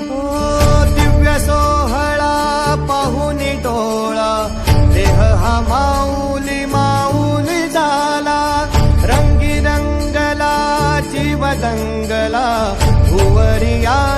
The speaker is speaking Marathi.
दिव्य सोहळा पाहुनी डोळा. देह हा माऊली माऊली झाला रंगी जीव दंगला भुवरिया